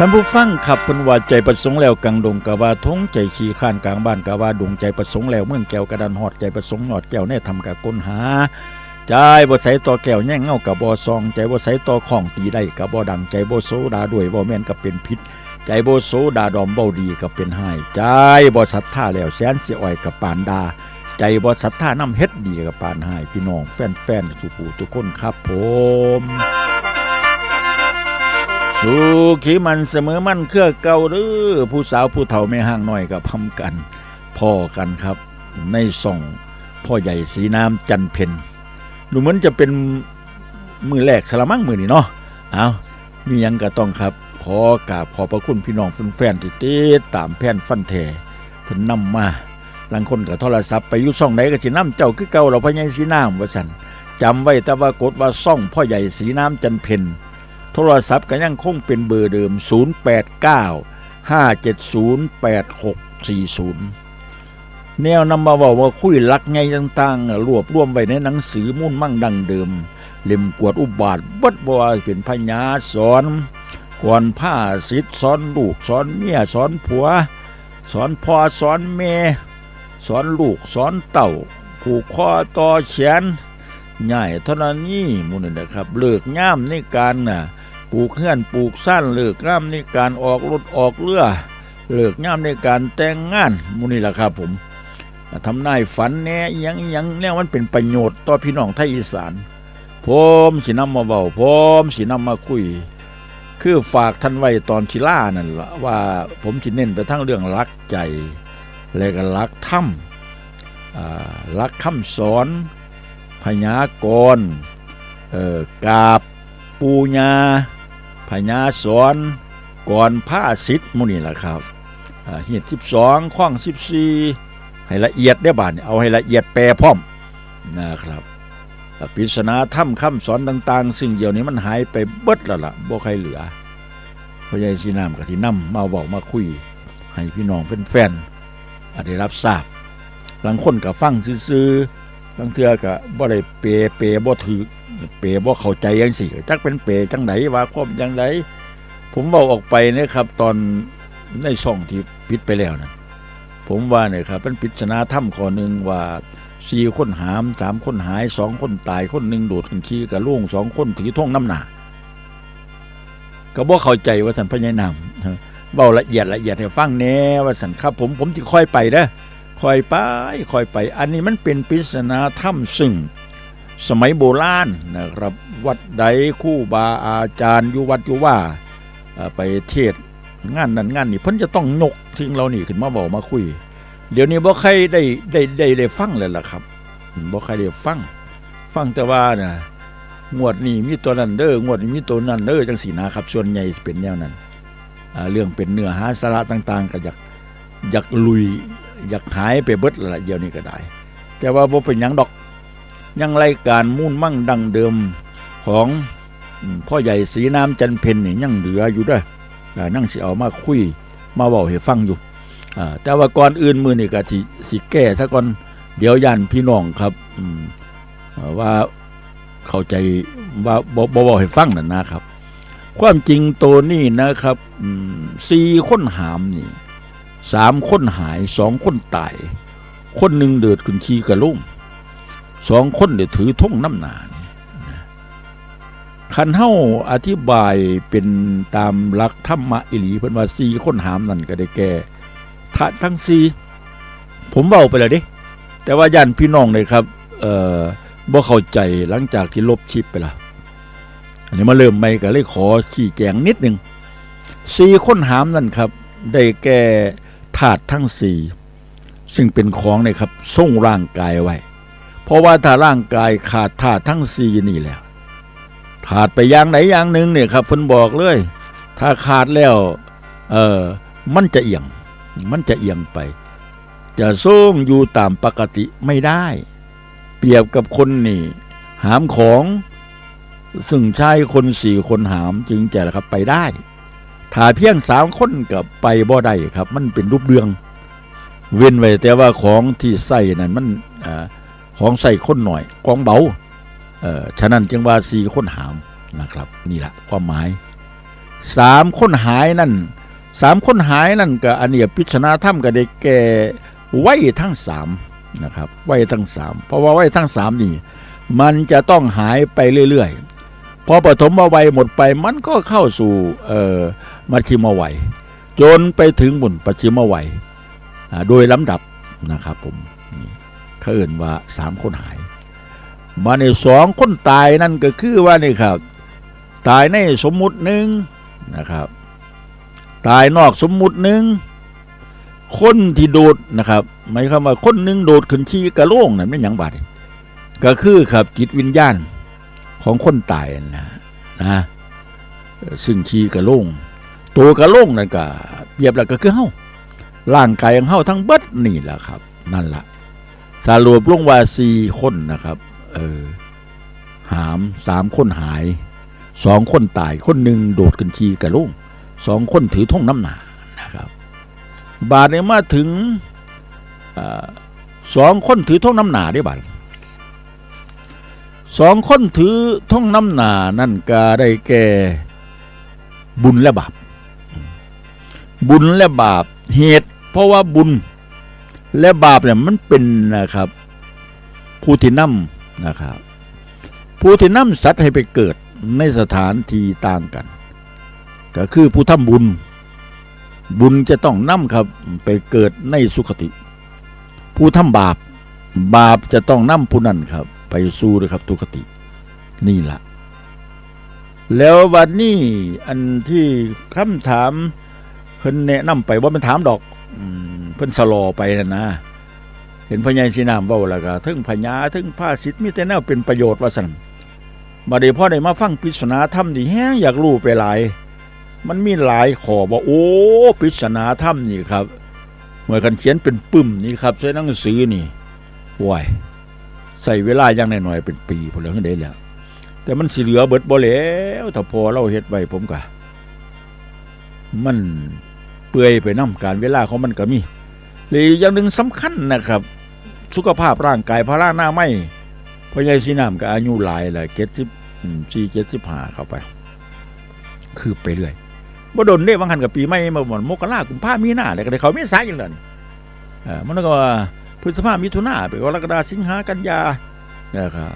ท่านผู้ฟังขับเป็นว่าใจประสงค์แล้วกังดงกะว่าทงใจขี่ข้านกลางบ้านกะว่าดงใจประสงค์แล้วเมืองแก้วกระดานหอดใจประสงค์หอดแก้วแน่ทำกะก้นหาใจบ่ใสต่อแก้วแย่งเงากะบ่ซองใจบ่ใสต่อของตีได้กะบ่ดังใจบ่โซดาด้วยบ่แม่นกะเป็นพิษ ใจบ่โซดาดอมเบ้าดีกะเป็นหายใจบ่ศรัทธาแล้วแสนสิอ้อยกะปานดา ใจบ่ศรัทธาน้ำเฮ็ดดีกะปานหายพี่น้องแฟนๆสุผู้ทุกคนครับผม สู่ขีมันเสมอมันเครือเก่าหรือผู้สาวผู้เฒ่าไม่ห่างน้อยกับพำกัน พ่อกันครับ ในส่องพ่อใหญ่สีน้ำจันเพนดูเหมือนจะเป็นมือแรกสละมั่งมือนี่เนาะเอามียังก็ต้องครับ ขอกราบขอพระคุณพี่น้องแฟนๆที่ติดตามแผ่นฟันแทเพิ่นนำมาหลังคนกับโทรศัพท์ไปยู่ช่องไหนก็สิน้ำเจ้าคือเก่าเราพ่อใหญ่สีน้ำว่าสันจำไว้แต่ว่ากดว่าซ่องพ่อใหญ่สีน้ำจันเพน ทรศัพท์ก็ยังคงเป็นเบอร์เดิม 089 570 8640 แนวนำมาบอกว่าคุยลักไงต่างๆ รวบรวมไว้ในหนังสือมุ่นมั่งดังเดิม เล่มกวดอุบาทเบัดบวเป็นพญาสอนก่อนผ้าสิทธ์สอนลูกสอนเมียสอนผัว สอนพ่อสอนแม่สอนลูกสอนเต่าผูกคอต่อแขนง่ายเท่านั้นนี่มูนี่นะครับ เลิกง่ามในการน่ะ ปลูกเฮือนปลูกสั้นเลิกง่ามในการออกรถออกเรือเลิกง่ามในการแต่งงานมูนี่แหละครับผมทำนายฝันแหน่ยังยังเนี่ยมันเป็นประโยชน์ต่อพี่น้องไทยอีสานผมสินำมาเบาผมสินำมาคุย คือฝากท่านไว้ตอนชิล่านั่นละว่าผมสิเน้นไปทั้งเรื่องรักใจ และก็รักถ้ำรักคำสอนพญากรเอ่อกาบปูญา พญาสอนก่อนผ้าสิทธิ์มุนี่แหละครับเหียดสิบสองข้องสิบสี่ให้ละเอียดได้อบานเอาให้ละเอียดแปรพร้อมนะครับปริศนาถ้ำคำสอนต่าง ๆ ซึ่งเดี๋ยวนี้มันหายไปเบิดแล้วล่ะบ่ใครเหลือพ่อใหญ่สีน้ำกับที่นำมาบอกมาคุย ให้พี่น้องแฟนๆได้รับทราบหลังคนกับฟังซื่อๆบางเทือก็บ่ได้เปเปบ่ถือ เปบ่เข้าใจจังซี่จักเป็นเปจังไดว่าความจังไดผมเว้าออกไปนะครับ ตอนในช่องที่ปิดไปแล้วนั่นผมว่าเนี่ยครับเป็นปริศนาถ้ำข้อหนึงว่าสี่คนหามสามคนหายสองคนตายคนหนึ่งโดดขึ้นขี้กับลุงสองคนถือท่งน้ำหนาก็บ่เข้าใจว่าสันพญานำเบาละเอียดละเอียดให้ฟังแน่ว่าสันครับ ผมผมจะค่อยไปเด้อคอยไปค่อยไป อันนี้มันเป็นปริศนาถ้ำซึ่ง สมัยโบราณนะครับวัดใดคู่บาอาจารย์อยู่วัดอยู่ว่าไปเทศงานนั้นงานนี้เพิ่นจะต้องยกสิ่งเหล่านี้ขึ้นมาบอกมาคุย เดี๋ยวนี้บ่ใครได้ได้ได้ได้ฟังเลยล่ะครับบ่ใครได้ฟัง ฟังแต่ว่านะงวดนี้มีตัวนั้นเด้องวดนี้มีตัวนั้นเด้อจังสีนะครับ ส่วนใหญ่เป็นแนวนั้นอ่าเรื่องเป็นเนื้อหาสาระต่าง ๆ ก็อยากอยากลุย อยากหายไปเบิดละเดี๋ยวนี้ก็ได้ แต่ว่าบ่เป็นหยังดอก ยังรายการมุ่นมั่งดังเดิมของพ่อใหญ่สีน้ำจันเพนนี่ยังเหลืออยู่ด้ออ่นั่งสิเอามาคุยมาเว้าให้ฟังอยู่แต่ว่าก่อนอื่นมือนี่ก็สิสิแก้ซะก่อนเดี๋ยวย่านพี่น้องครับว่าเข้าใจว่าบ่บ่เว้าให้ฟังนั่นนะครับ ความจริงตัวนี้นะครับสี่คนหามนี่สามคนหายสองคนตาย คนหนึ่งเดือดขึ้นขี้กระลุ่ม สองคนเดือถือท่งน้ำหนานี่คันเฮาอธิบายเป็นตามหลักธรรมะอิหลีเพิ่นว่าสีคนหามนั่นก็ได้แก่ทะทั้งสี่ผมเบาไปแล้วเดิแต่ว่าย่านพี่น้องเลยครับ เอ่อบ่เข้าใจหลังจากที่ลบคลิปไปละอันนี้มาเริ่มใหม่ก็เลยขอชี้แจงนิดหนึ่งสี่คนหามนั่นครับ ได้แก่ธาตุทั้งสี่ซึ่งเป็นของเนี่ยครับทรงร่างกายไว้ เพราะว่าถ้าร่างกายขาดธาตุทั้งสี่นี่แล้ว ขาดไปอย่างไหนอย่างหนึ่งเนี่ยครับเพิ่นบอกเลย ถ้าขาดแล้วเออมันจะเอียง มันจะเอียงไป จะทรงอยู่ตามปกติไม่ได้ เปรียบกับคนนี่ หามของซึ่งใช้คนสี่คนหามจึงจะครับไปได้ ถ้าเพียงสามคนกับไปบ่ได้ครับ มันเป็นรูปเรือง เว้นไว้แต่ว่าของที่ใส่นั้นมันอา ของใส่คนหน่อยของเบาเอ่อฉะนั้นจึงว่าสี่คนหามนะครับ นี่แหละความหมายสามคนหายนั่นสามคนหายนั่นก็อันเนี้ยพิจารณาถ้ำก็ได้แก่ไว้ทั้งสามนะครับไว้ทั้งสามเพราะว่าไว้ทั้งสามนี่ มันจะต้องหายไปเรื่อยๆ พอปฐมวัยหมดไปมันก็เข้าสู่เอ่อมัชชิมวัยจนไปถึงบุญปัจฉิมวัยอ่าโดยลำดับนะครับผม เขาเอ่นว่าสามคนหาย มาในสองคนตายนั่นก็คือว่านี่ครับ ตายในสมมุติหนึ่งนะครับ ตายนอกสมมุติหนึ่งคนที่โดดนะครับหมายความว่าคนหนึ่งโดดขึ้นขี้กระโหลงนั่นไม่หยังบาดก็คือครับจิตวิญญาณของคนตายนะนะซึ่งขี้กระโหลงตัวกระโหลงนั่นก็เปรียบแล้วก็คือเฮาร่างกายของเฮาทั้งเบิดนี่แหละครับ นั่นละ สรุปลงว่าสี่คนนะครับ เออหามสามคนหายสองคนตายคนหนึ่งโดดกันชีกระโหลงสองคนถือธงน้ำหนานะครับ บาทเนี่ยมาถึงอสองคนถือธงน้ำหนาได้บาทสองคนถือธงน้ำหนานั่นก็ได้แก่บุญและบาปบุญและบาปเหตุ เพราะว่าบุญ และบาปเนี่ยมันเป็นนะครับผู้ที่นำนะครับผู้ที่นำสัตว์ให้ไปเกิดในสถานที่ต่างกัน ก็คือผู้ทำบุญ บุญจะต้องนำครับไปเกิดในสุคติ ผู้ทำบาปบาปจะต้องนำผู้นั้นครับ ไปสู่นะครับทุคตินี่ละแล้ววันนี้อันที่คำถามเพิ่นแนะนำไปว่ามันถามดอก เพิ่นสลอไปนั่นนะเห็นพญายสีนามเว้าแล้วก็ถึงพญาถึงผ้าสิทธิ์มีแต่แนวเป็นประโยชน์ว่าซั่นมาด้พอได้มาฟังปริศนาธรรมนี่แฮงอยากรู้ไปหลาย มันมีหลายขอว่าโอ้ปริศนาธรรมนี่ครับเมื่อกันเขียนเป็นปึ้มนี่ครับใช้หนังสือนี่ว้ยใส่เวลาอย่างน้อยๆเป็นปีพุ่นแล้วได้แล้ว แต่มันสิเหลือเบิดบ่แล้วถ้าพอเราเฮ็ดไว้ผมก็มัน เปื่อยไปนํการเวลาของมันก็มีหรืออย่างหนึ่งสำคัญนะครับ สุขภาพร่างกายพาราหน้าไม่พอใหญ่สีน้ำก็อายุหลายเลยเจ็ดสิบสี่เจ็ดสิบห้าเข้าไป คือไปเรื่อยบ่โดนเด้บางหันกับปีไม่มาหมดมกรากุมภามีหน้าอะไรก็ได้เขาไม่สายอย่างนั้นเออมันก็ว่าพฤษภามิถุนาไปกรกฎาสิงหากันยานะครับ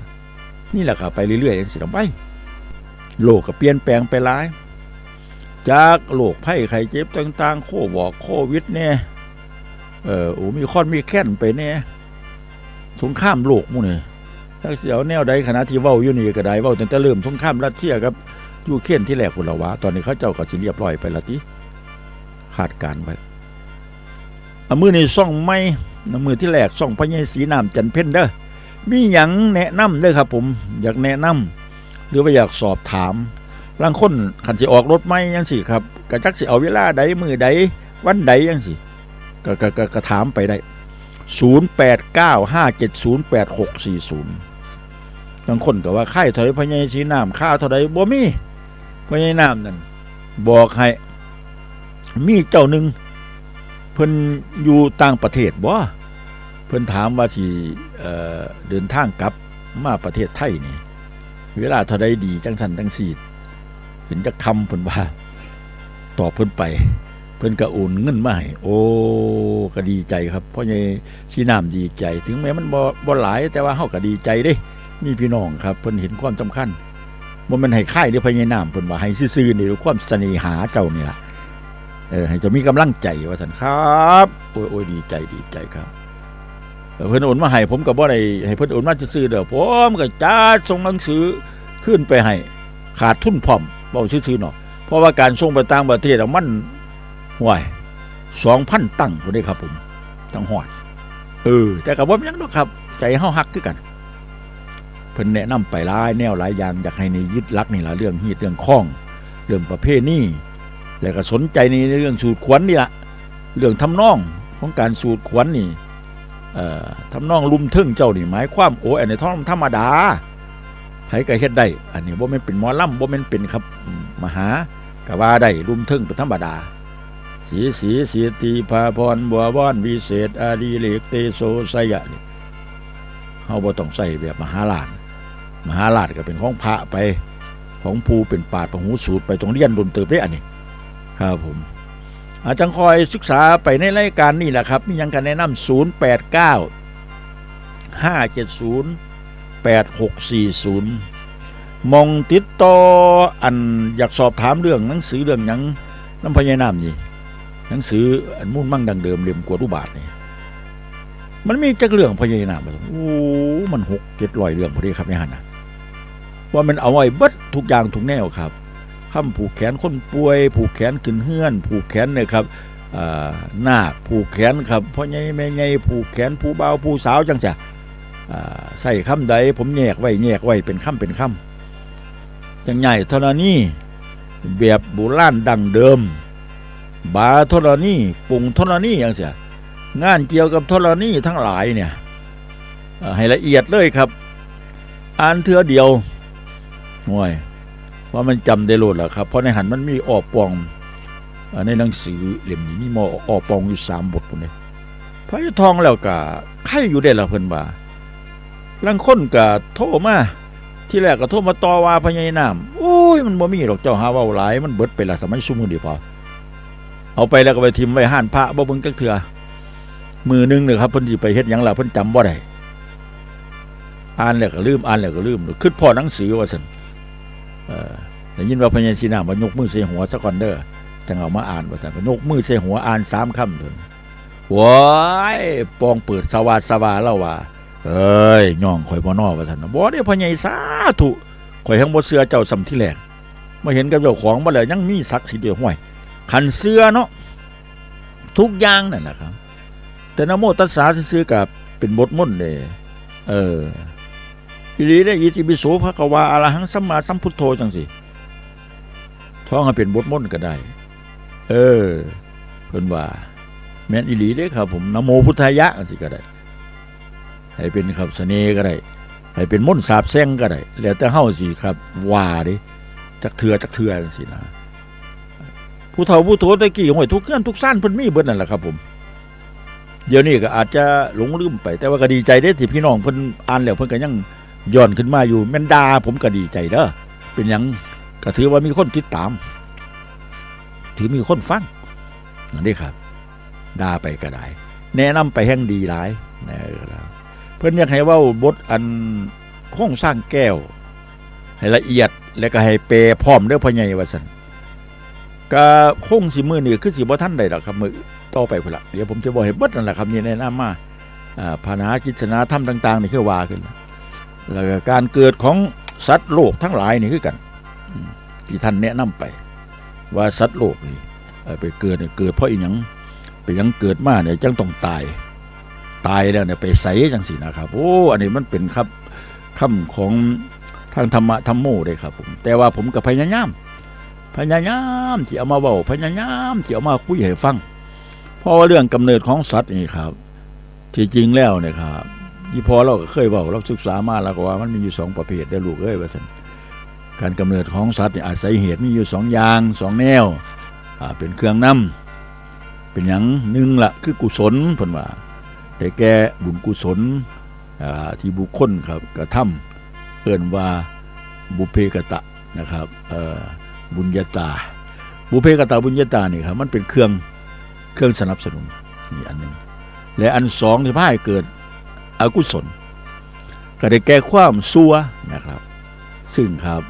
นี่แหละครับไปเรื่อยๆอย่างสิลงไป โลกก็เปลี่ยนแปลงไปหลาย จากโรคไข้ไข้เจ็บต่างๆ โคบอกโควิดเนี่ยเออโอ้มีคอนมีแค้นไปเนี่ยสงครามโลกมู่นี่ถ้าเสียวแนวใดขณะที่เว้าอยู่นี่ก็ได้เว้าตั้งแต่เริ่มสงครามรัสเซียกับยูเครนที่แรกพุ่นละวะตอนนี้เขาเจ้าก็สิเรียบร้อยไปละติคาดการไว้อมือนี่ซ่องไม่มือที่แรกซ่องพระเยสีน้ำจันเพ่นเด้อมีหยังแนะนำเด้อครับผม อยากแนะนำหรือว่าอยากสอบถาม ลางคนขันสิออกรถไม่ยังสิครับกะจักสิเอาเวลาใดมือใดวันใดยังสิก็ก็ก็ก็ถามไปได้ 0895708640บางคนก็ว่าค่ายถอยพญายชีน้ำค่าเท่าใดบ่มีพญายน้ำนั่นบอกให้ มีเจ้าหนึ่งเพิ่นอยู่ต่างประเทศบ่เพิ่นถามว่าสิเเดินทางกลับมาประเทศไทยนี่ เวลาเท่าใดดีจังสันจังสี เห็นจะคำเพิ่นว่าตอบเพิ่นไป เพิ่นก็โอนเงินมาให้โอ้ก็ดีใจครับเพราะไงชีน้ำดีใจ ถึงแม้มันบ่บ่หลาย แต่ว่าเฮาก็ดีใจเด้ มีพี่น้องครับเพิ่นเห็นความสำคัญบ่แมันให้ค่ายหรือพญาน้ำเพิ่นว่าให้ซื่อๆนี่ด้วความเสน่หาเจ้านี่ล่ะเออให้จะมีกำลังใจว่าซั่นครับโอ้ยโอ้ยดีใจดีใจครับเออเพิ่นโอนมาให้ผมก็บ่ได้ให้เพิ่นโอนมาซื่อๆเด้อผมก็จัดส่งหนังสือขึ้นไปให้ขาดทุนพร้อม เว้าซื่อๆเนาะเพราะว่าการส่งไปต่างประเทศมันห่วย2,000ตังค์พุ่นเด้ครับผมทั้งฮอด เออ แต่ก็บ่มีหยังดอกครับ ใจเฮาฮักคือกัน เพิ่นแนะนำไปหลายแนวหลายอย่างอยากให้ในยึดลักนี่ละเรื่องฮีดเรื่องข้อง เรื่องประเภทนี้แล้วก็สนใจในเรื่องสูตรขวัญนี่ละเรื่องทำนองของการสูตรขวัญนี่เอ่อทำนองลุมทึ่งเจ้านี่หมายความโอ้อันนี้ท่องธรรมดา ผก็เฮ็ดได้ อันนี้บ่แม่นเป็นหมอลำบ่แม่นเป็นครับมหาก็ว่าได้ลุมทึ่งเป็นธรรมดา สีสีสีตีพาพรบัวบ้อนวิเศษ อาดีเลกเตโซสยะนี่เฮาบ่ต้องใส่แบบมหาลาชมหาลาชก็เป็นของพระไปของผู้เป็นปาดพหูสูตรไปตรงเรียนดนเติบได้อันนี้ครับผมอาจารย์คอยศึกษาไปในรายการนี่แหละครับ มียังกันแนะนำ0 8 8 6 4 0 มองติดต่ออันอยากสอบถามเรื่องหนังสือเรื่องหยังน้ำพญาน้ำนี่หนังสืออันมุ่นมั่งดังเดิมเล่มกวดอุบาทนี่มันมีจักเรื่องพญานาคโอ้มันหกเจ็ดร้อยเรื่องพอดีครับในหันนะว่ามันเอาไว้เบิดทุกอย่างทุกแนวครับคำผูกแขนคนป่วย ผูกแขนขึ้นเฮือน ผูกแขนเนี่ยครับอ่านาผูกแขนครับพ่อใหญ่แม่ใหญ่ผูกแขนผู้บ่าวผู้สาวจังเสียอ่า ใส่คำใดผมแยกไว้แยกไว้เป็นคำเป็นคำจังใหญ่เท่านี้แบบโบราณดังเดิม บาเท่านี้ปรุงเท่านี้อย่างเสียงานเกี่ยวกับเท่านี้ทั้งหลายเนี่ยให้ละเอียดเลยครับ อ่านเทือเดียวห่วยว่ามันจำได้โลดแล้วครับ เพราะในหันมันมีออกปองในหนังสือเล่มนี้มีมอออกปองอยู่สามบทพุ่นเลยพระยทองแล้วก็ใครอยู่ได้ละเพิ่นว่า ลังคนก็โทรมาที่แรกก็โทรมาต่อว่าพญายน้ำโอ้ยมันบ่มีดอกเจ้าหาว้าหลายมันเบิดไปละสมัยซุมื้อนี้พอเอาไปแล้วก็ไปทิมไว้ห้านพระบ่เบิ่งจักเทื่อมือหนึงเนี่ยครับเพิ่นสิไปเฮ็ดหยังล่ะเพิ่นจำบ่ได้อ่านแล้วก็ลืมอ่านแล้วก็ลืมคิดพอหนังสือว่าซั่นเอ่อได้ยินว่าพญาสีน้ำว่ายกมือใส่หัวซะก่อนเด้อจังเอามาอ่านว่าซั่นก็ยกมือใส่หัวอ่านสามคำเท่นว้ายปองเปิดสวาสวาแล้วว่า เอ้ยย่องข่อยบ่นอว่าท่านบ่ได้พ่อใหญ่สาธุข่อยทั้งบ่เชื่อเจ้าสำที่แรกมาเห็นกับเจ้าของบ่แล้วยังมีศักดิ์สิทธิ์อยู่ห้วยคันเชื่อเนาะทุกอย่างนั่นนะครับ แต่นโมตัสสะซื่อกับเป็นบทมนต์เด้เอออีหลีได้อิติปิโสภะควาอรหังสัมมาสัมพุทโธจังสิท้องให้เป็นบทมนต์ก็ได้ เออเพิ่นว่า แม่นอีหลีเด้ครับผมนโมพุทธายะจังสิก็ได้ ให้เป็นครับเสน่ห์ก็ได้ให้เป็นมนต์สาบแซงก็ได้แล้วแต่เฮาสิครับว่าดิจักเถือจักเถือจังซี่นะผู้เฒ่าผู้โตตะกี้ห้วยทุกเกือนทุกซ่านเพิ่นมีเบิดนั่นแหละครับผมเดี๋ยวนี้ก็อาจจะหลงลืมไป แต่ว่าก็ดีใจเด้ที่พี่น้องเพิ่นอ่านแล้วเพิ่นก็ยังย้อนขึ้นมาอยู่แม่นดาผมก็ดีใจเด้อเป็นหยังก็ถือว่ามีคนติดตาม ถือมีคนฟังนั่นเด้ครับด่าไปก็ได้แนะนำไปแห่งดีหลายนะครับ พื่อนอยากให้เว่าบทอันโครงสร้างแก้ว ให้ละเอียดแล้วก็ให้เปรพร้อมเด้อพ่อใหญ่ว่าซั่นก็คงสิมือนี่คือสิบ่ทันได้ดอกครับมือต่อไปพุ่นละเดี๋ยวผมจะบอกให้เบิดนั่นแหละครับนี่แนะนำมาอ่าภาณากิจนาธรรมต่าง ๆ นี่คือว่าขึ้นแล้วก็การเกิดของสัตว์โลกทั้งหลายนี่คือกันที่ท่านแนะนำไป ว่าสัตว์โลกนี่ไปเกิดเนี่ยเกิดเพราะอีหยังไปหยังเกิดมาเนี่ยจังต้องตาย ตายแล้วเนี่ยไปใส่จังสินะครับ โอ้อันนี้มันเป็นครับคำของทางธรรมะธรรมโมเลยครับผมแต่ว่าผมกับพยายามพยายามที่เอามาเว้าพยายามที่เอามาคุยให้ฟังเพราะว่าเรื่องกำเนิดของสัตว์นี่ครับ ที่จริงแล้วเนี่ยครับยี่พอเราก็เคยเว้าเราศึกษามาแล้วก็ว่ามันมีอยู่สองประเภทได้ลูกเอ้ยว่าซั่นการกำเนิดของสัตว์นี่อาศัยเหตุมีอยู่สองอย่างสองแนวอ่าเป็นเครื่องนำเป็นหยังหนึ่งละคือกุศลเพิ่นว่า ได้แก่บุญกุศลที่บุคคลครับกระทำเอิ้นว่าบุเพกตะนะครับบุญญาตา บุเพกตะบุญญาตานี่ครับมันเป็นเครื่องเครื่องสนับสนุนนี่อันหนึ่งและอันสองที่พ่าให้เกิดอกุศล ก็ได้แก่ความซัวนะครับ ซึ่งครับ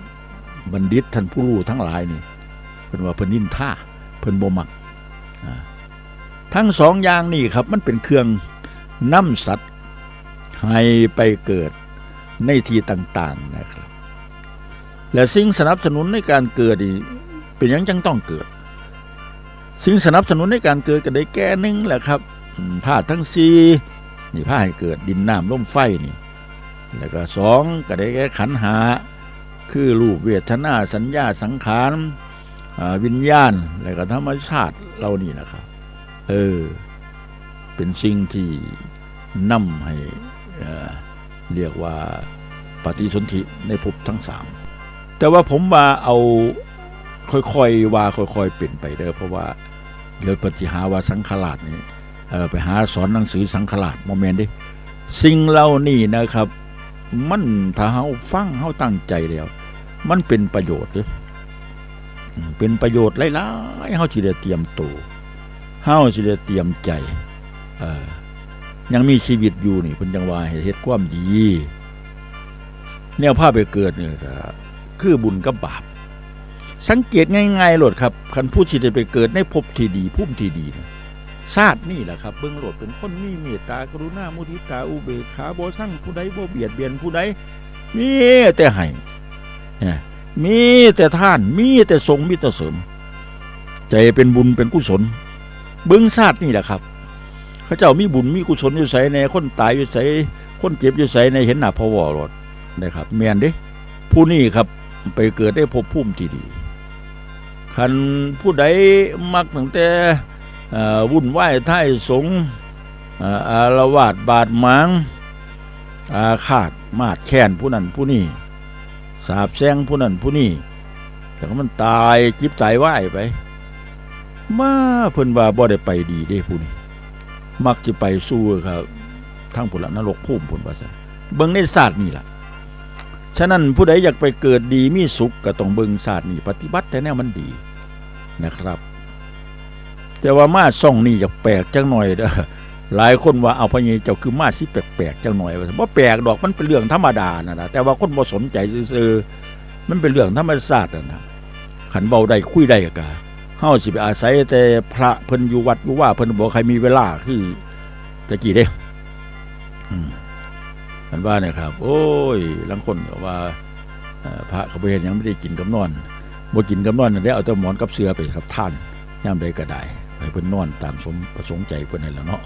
บัณฑิตท่านผู้รู้ทั้งหลายนี่เพิ่นว่าเพิ่นนินท่าเพิ่นบ่มักทั้งสองอย่างนี่ครับมันเป็นเครื่อง นำสัตว์ให้ไปเกิดในที่ต่างๆนะครับ และสิ่งสนับสนุนในการเกิดเป็นยังจังต้องเกิด สิ่งสนับสนุนในการเกิดก็ได้แก่หนึ่งแหละครับอืมธาตุทั้งสี่นี่พาให้เกิดดินน้ำลมไฟนี่ แล้วก็สองก็ได้แก่ขันหา คือรูปเวทนาสัญญาสังขารวิญญาณ แล้วก็ธรรมชาติเรานี่นะครับ เออ เป็นสิ่งที่ นำให้เอ่อเรียกว่าปฏิสนธิในภพทั้งสามแต่ว่าผมมาเอาค่อยๆว่าค่อยๆเป็นไปเด้อเพราะว่าเดี๋ยวปฏิหาว่าสังขลาดนี่ไปหาสอนหนังสือสังขลาดโมเมนต์ดิสิ่งเหล่านี้นะครับ มันถ้าเฮาฟังเฮาตั้งใจแล้ว มันเป็นประโยชน์เด้อเป็นประโยชน์หลายๆเฮาสิได้เตรียมตัวเฮาสิได้เตรียมใจเออ ยังมีชีวิตอยู่นี่เพิ่นจังว่าให้เฮ็ดความดี แนวพาพไปเกิดเนี่ยก็คือบุญกับบาป สังเกตง่ายๆโลดครับคันผู้ที่ได้ไปเกิดในภพที่ดีภูมิที่ดีนะชาตินี่แหละครับเบิ่งโลดเป็นคนมีเมตตากรุณามุทิตาอุเบกขาบ่สั่งผู้ใดบ่เบียดเบียนผู้ใดมีแต่ให้เนี่ยมีแต่ท่านมีแต่ทรงมีแต่เสริม ใจเป็นบุญเป็นกุศล เบิ่งชาตินี่แหละครับ ขาเจ้ามีบุญมีกุศลอยู่ใสในคนตายอยู่ใสคนเจ็บอยู่ใสในเห็นหน้าพ่อวอรถนะครับแม่นเด้ผู้นี้ครับไปเกิดได้ภพภูมิที่ดีคันผู้ใดมักตั้งแต่อวุ่นวายท้ายสงอารวาสบาดหมางอาฆาตมาดแค้นผู้นั้นผู้นี้สาบแช่งผู้นั้นผู้นี้แต่ก็มันตายจิบใจไหวไป มาเพิ่นว่าบ่ได้ไปดีเด้ผู้นี้ มักจะไปสู้ครับทางผละนรกภูมิผลว่าซั่นเบิ่งในศาสตร์นี่ล่ะ ฉะนั้นผู้ใดอยากไปเกิดดีมีสุขก็ต้องเบิ่งศาสตร์นี่ปฏิบัติแต่แนวมันดีนะครับ แต่ว่ามาซ่องนี่อยากแปลกจังหน่อยเด้อหลายคนว่าเอาพญเจ้าคือมาสิแปลกๆจังหน่อยว่าบ่แปลกดอกมันเป็นเรื่องธรรมดานะนะแต่ว่าคนบ่สนใจซื่อๆมันเป็นเรื่องธรรมชาตินะนะขันเบาได้คุยได้ก็ เฮาสิไปอาศัยแต่พระเพิ่นอยู่วัดอยู่ว่าเพิ่นบ่ใครมีเวลาคือตะกี้เด้อืมกันว่าเนี่ยครับ โอ้ยลังคนว่าพระเขาไปเห็นยังไม่ได้กินกับนอนบ่กินกับนอนนั่นได้เอาแต่หมอนกับเสือไปครับท่านย่ามใดก็ได้ให้เพิ่นนอนตามสมประสงค์ใจเพิ่นนั่นแหละเนาะ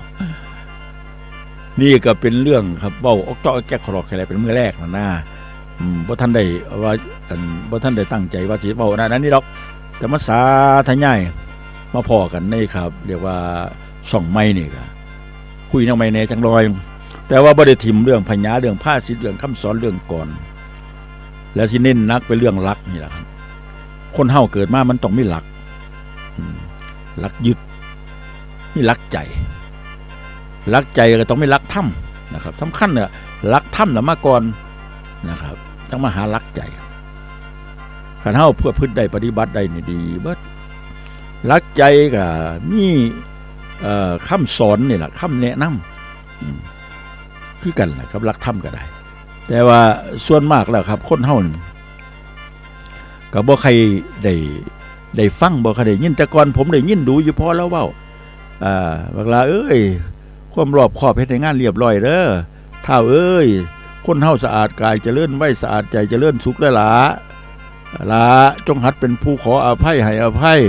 นี่ก็เป็นเรื่องครับเว้าออกเจาะแก๊กขรอกอะไรเป็นเมื้อแรกนะหนะอืมบ่ทันได้ว่าบ่ทันได้ตั้งใจว่าสิเว้าอันนั้นนี่ดอก แต่มาสาทะยายมาพอกันในครับ เรียกว่าส่องไม้นี่ก็คุยแนวไม่แน่จังลอย แต่ว่าบ่ได้ทิมเรื่องพญาเรื่องผ้าสิเรื่องคำสอนเรื่องก่อน แล้วสิเน้นนักไปเรื่องรักนี่แหละครับคนเฮาเกิดมามันต้องมีหลักหลักยึดนี่หลักใจหลักใจก็ต้องไม่ลักถ้ำนะครับสำคัญเนี่ยหลักถ้ำหน่ะมาก่อนนะครับต้องมาหาหลักใจ ขันเฮาเพื่อพึ่ได้ปฏิบัติได้นี่ดีเบิดหลักใจก็มีเอ่อคำสอนนี่แหละคำแนะนำคือกันแหละครับรักธรรมก็ได้ แต่ว่าส่วนมากแล้วครับ คนเฮานี่ก็บ่ใครได้ได้ฟังบ่ใครได้ยินแต่ก่อนผมได้ยินดูอยู่พอแล้วเว้าอ่าบักลาเอ้ย ความรอบคอบเฮ็ดให้งานเรียบร้อยเด้อเท่าเอ้ย คนเฮาสะอาดกายเจริญไว้สะอาดใจเจริญสุขได้ละ ละจงหัดเป็นผู้ขออภัยให้อภัย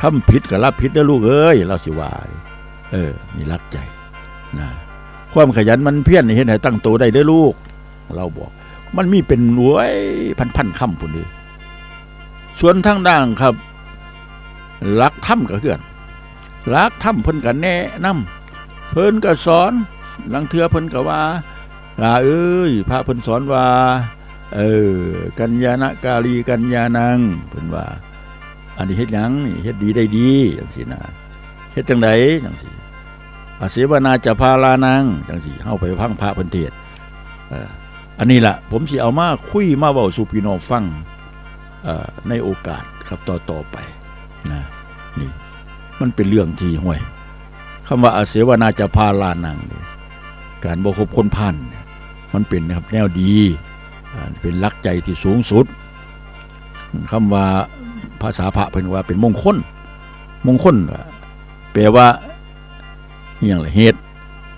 ทำผิดก็รับผิดเด้อลูกเอ้ยเราสิว่าเออนี่รักใจนะความขยันมันเพี้ยนเห็นให้ตั้งตัวได้เด้อลูก เราบอก มันมีเป็นหวยพันพันคำพุ่นดีส่วนทางด้านครับรักถ้ำก็เกือนรักถ้ำเพิ่นก็แนะนำเพิ่นก็สอนลังเทือเพิ่นก็ว่าลาเอ้ยพระเพิ่นสอนว่า เออ กัญญาณกาลีกัญญานังเพิ่นว่า อันนี้เฮ็ดหยังนี่เฮ็ดดีได้ดีจังซี่นะเฮ็ดจังไดจังซี่อาศิวนาจะพาลานังจังสิเข้าไปพังพระเพันเทศเอ,อ,อันนี้ล่ะผมสิเอามาคุยมาเว้าสู่พี่น้องฟังออในโอกาสครับต่อต่อไปนะนี่มันเป็นเรื่องที่ห่วยคำว่าอาศิวนาจะพาลานังเนี่ยการบ่คบคนพันเนี่ยมันเป็นนะครับแนวดี เป็นลักใจที่สูงสุดคำว่าภาษาพระเพิ่นว่าเป็นมงคล มงคลก็แปลว่าอย่างละเหตุ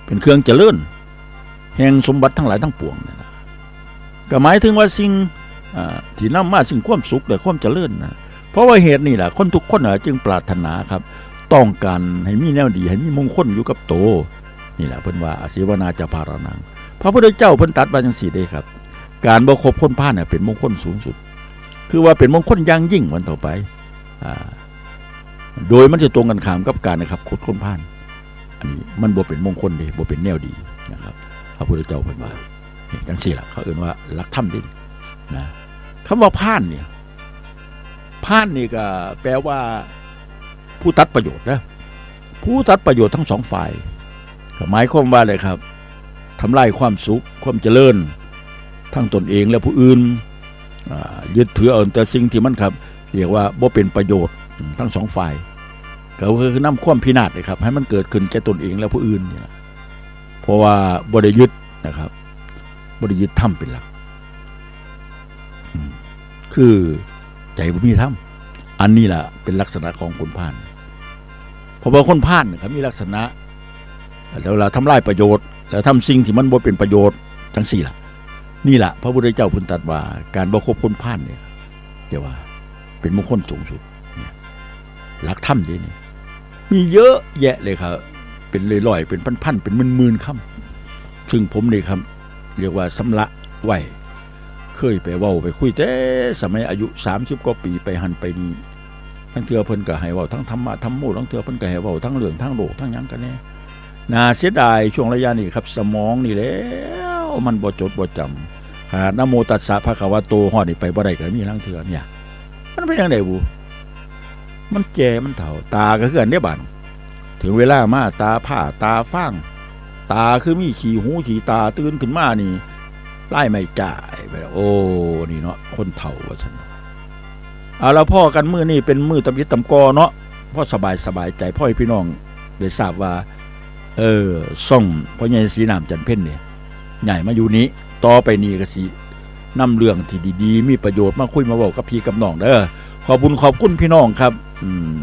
เป็นเครื่องเจริญแห่งสมบัติทั้งหลายทั้งปวงนั่นนะก็หมายถึงว่าสิ่งอ่าที่นำมาสิ่งความสุขและความเจริญนะเพราะว่าเหตุนี่แหละคนทุกคนน่ะจึงปรารถนาครับ ต้องการให้มีแนวดี ให้มีมงคลอยู่กับโตนี่แหละเพิ่นว่าอาศิวนาจะพารานังพระพุทธเจ้าเพิ่นตัดว่าจังซี่เด้ครับ การบ่คบคนพาลน่ะเป็นมงคลสูงสุด คือว่าเป็นมงคลอย่างยิ่งวันต่อไปอโดยมันจะตรงกันข้ามกับการนะครับคบคนพาลอันนี้มันบ่เป็นมงคลด้บ่เป็นแนวดีนะครับพระพุทธเจ้าเพิ่นว่าจังซี่ละเขาเอิ้นว่าลักธรรมดินะคำว่าพานเนี่ยพานนี่ก็แปลว่าผู้ตัดประโยชน์นะผู้ตัดประโยชน์ทั้งสองฝ่ายหมายความว่าอะไรครับทำลายความสุขความเจริญ ทั้งตนเองและผู้อื่นยึดถือเอาแต่สิ่งที่มันครับเรียกว่าบ่เป็นประโยชน์ทั้งสองฝ่ายก็คือนํความพินาศเลยครับ ให้มันเกิดขึ้นแก่ตนเองและผู้อื่นนี่ล่ะเพราะว่าบ่ได้ยึดนะครับบ่ได้ยึดธรรมเป็นหลักคือใจบ่มีธรรมอันนี้ล่ะเป็นลักษณะของคนพาลเพราะว่าคนพานะครับมีลักษณะแล้วเวลาทำลายประโยชน์ แล้วทำสิ่งที่มันบ่เป็นประโยชน์จังสี่ล่ะ นี่แหละพระพุทธเจ้าพุนตัดว่า การบ่คบคนพาลเนี่ยเรียกว่า เป็นมงคลสูงสุดหลักธรรมดีนี่มีเยอะแยะเลยครับ เป็นเลอยๆเป็นพันๆเป็นหมื่นๆคำซึ่งผมนี่ครับ เรียกว่าสำละไหวเคยไปเว้าไปคุยแต่สมัยอายุ 30กว่าปีไปหันไปนี่ทั้งเทือเพิ่นก็ให้เว้าทั้งธรรมะธรรมโมทั้งเทือเพิ่นก็ให้เว้าทั้งเรื่องทั้งโลกทั้งยังกันแน่น่าเสียดายช่วงระยะนี้ครับ สมองนี่แล้วมันบ่จดบ่จำ ขนานโมตัสสะภะคะวะโตฮอดนี่ไปบ่ได้ก็มีทั้งเทือเนี่ย มันเป็นยังไงบูมันแจมันเถ่าตาก็คืออันเนี้ยบานถึงเวลามาตาผ้าตาฟ้างตาคือมีขี่หูขี่ตาตื่นขึ้นมานี่ไล่ไม่จ่ายไปโอ้นี่เนาะคนเถ่าว่าฉันเอาแล้วพ่อกันมือนี่เป็นมือตำยิดตำกอเนาะพ่อสบายสบายใจพ่อพี่น้องได้ทราบว่า เออส่งพ่อใหญ่สีนามจันเพ่นเนี่ยใหญ่มาอยู่นี้ ต่อไปนี้ก็สินำเรื่องที่ดีๆ มีประโยชน์มาคุยมาบอกกับพี่กับน้องเด้อขอบคุญขอบคุณพี่น้องครับอืม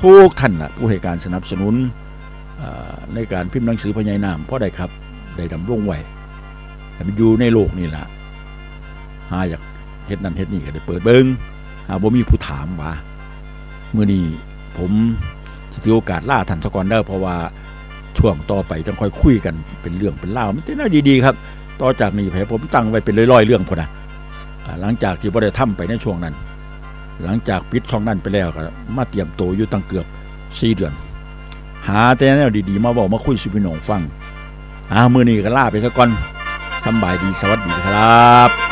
ทุกท่านนะผู้ให้การสนับสนุนในการพิมพ์หนังสือพญายนามเพราะใดครับได้ดำรงไว้ให้มันอยู่ในโลกนี่แหละหาอยากเฮ็ดนั่นเฮ็ดนี่ก็ได้เปิดเบิงหาบ่มีผู้ถามว่าเมื่อนี้ผมสิถือโอกาสล่าท่านสกอนเด้อเพราะว่าช่วงต่อไปจังค่อยคุยกันเป็นเรื่องเป็นเล่ามันจะน่าดีๆครับ ต่อจากนี้ไปผมตั้งไว้เป็นร้อยๆเรื่องคนนะอ่าหลังจากที่บ่ได้ทำไปในช่วงนั้น หลังจากปิดช่องนั้นไปแล้วก็มาเตรียมตัวอยู่ตั้งเกือบสี่เดือน หาแต่แนวดีๆ มาบอกมาคุยสุพี่น้องฟังอ่ามือนี้ก็ล่าไปสะก่อนสบายดีสวัสดีครับ